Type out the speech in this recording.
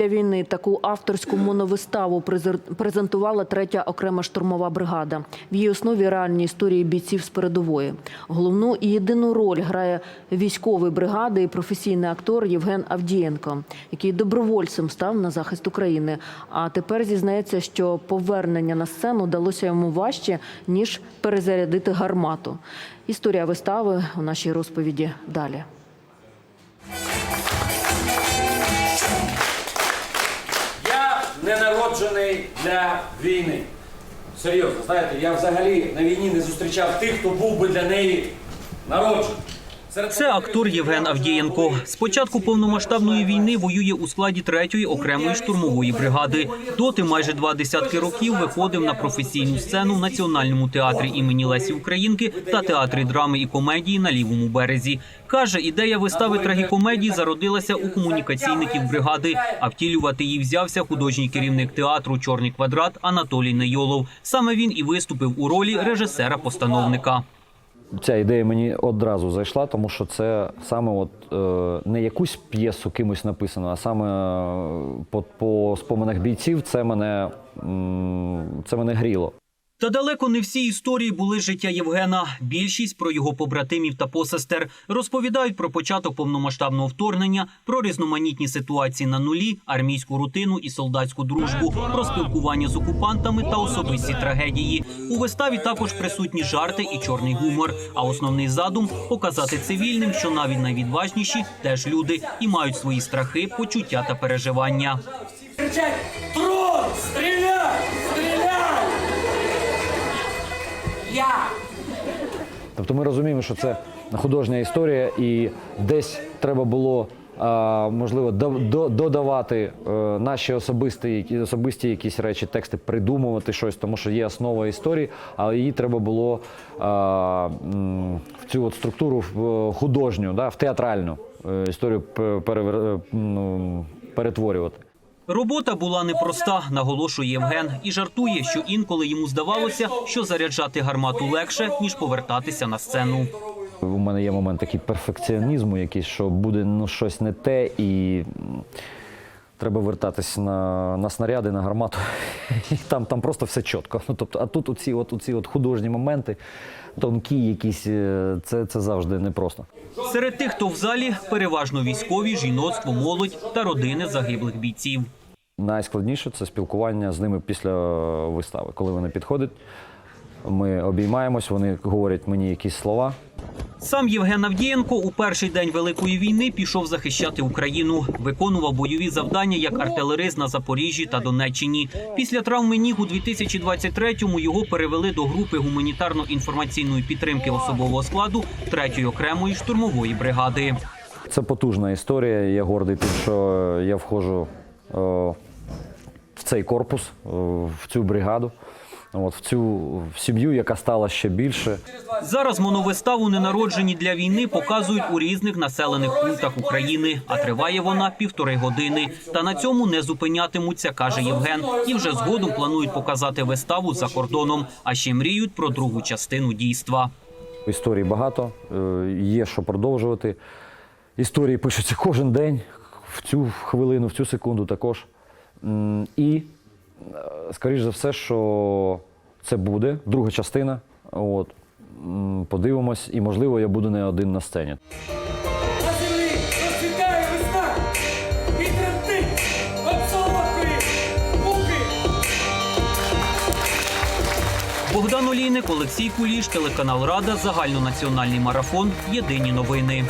Для війни таку авторську моновиставу презентувала третя окрема штурмова бригада. В її основі реальні історії бійців з передової. Головну і єдину роль грає військовий бригади і професійний актор Євген Авдієнко, який добровольцем став на захист України. А тепер зізнається, що повернення на сцену далося йому важче ніж перезарядити гармату. Історія вистави у нашій розповіді далі. Народжений для війни. Серйозно, знаєте, я взагалі на війні не зустрічав тих, хто був би для неї народжений. Це актор Євген Авдієнко. З початку повномасштабної війни воює у складі третьої окремої штурмової бригади. Доти майже два десятки років виходив на професійну сцену в Національному театрі імені Лесі Українки та театрі драми і комедії на лівому березі. Каже, ідея вистави трагікомедії зародилася у комунікаційників бригади. А втілювати її взявся художній керівник театру Чорний квадрат Анатолій Нейолов. Саме він і виступив у ролі режисера-постановника. Ця ідея мені одразу зайшла, тому що це саме от, е, не якусь п'єсу кимось написано, а саме е, по, по споминах бійців це мене, м, це мене гріло. Та далеко не всі історії були життя Євгена. Більшість про його побратимів та посестер розповідають про початок повномасштабного вторгнення, про різноманітні ситуації на нулі, армійську рутину і солдатську дружбу, про спілкування з окупантами та особисті трагедії. У виставі також присутні жарти і чорний гумор. А основний задум показати цивільним, що навіть найвідважніші теж люди і мають свої страхи, почуття та переживання. Трон! Стріляй! Я! Тобто ми розуміємо, що це художня історія, і десь треба було. Можливо, до- до- додавати е, наші особисті, особисті якісь речі, тексти, придумувати щось, тому що є основа історії, але її треба було в цю от структуру в художню, в театральну е, історію е, перетворювати. Робота була непроста, наголошує Євген, і жартує, що інколи йому здавалося, що заряджати гармату легше ніж повертатися на сцену. У мене є момент такий перфекціонізму, якийсь, що буде ну, щось не те, і треба вертатись на, на снаряди, на гармату. І там, там просто все чітко. Ну, тобто, а тут оці, от, оці от художні моменти, тонкі якісь, е, це, це завжди непросто. Серед тих, хто в залі, переважно військові, жіноцтво, молодь та родини загиблих бійців. Найскладніше це спілкування з ними після вистави. Коли вони підходять, ми обіймаємось, вони говорять мені якісь слова. Сам Євген Авдієнко у перший день Великої війни пішов захищати Україну. Виконував бойові завдання як артилерист на Запоріжжі та Донеччині. Після травми ніг у 2023-му його перевели до групи гуманітарно-інформаційної підтримки особового складу 3-ї окремої штурмової бригади. Це потужна історія. Я гордий тим, що я входжу е, цей корпус, е, в цю бригаду, от, в цю в сім'ю, яка стала ще більше. Зараз моновиставу ненароджені для війни показують у різних населених пунктах України, а триває вона півтори години. Та на цьому не зупинятимуться, каже Євген. І вже згодом планують показати виставу за кордоном, а ще мріють про другу частину дійства. Історій багато, е, є що продовжувати. Історії пишуться кожен день, в цю хвилину, в цю секунду також. І, е, скоріш за все, що це буде друга частина. От. Подивимось, і можливо, я буду не один на сцені. Богдан Олійник, Олексій Куліш, телеканал Рада, загальнонаціональний марафон. Єдині новини.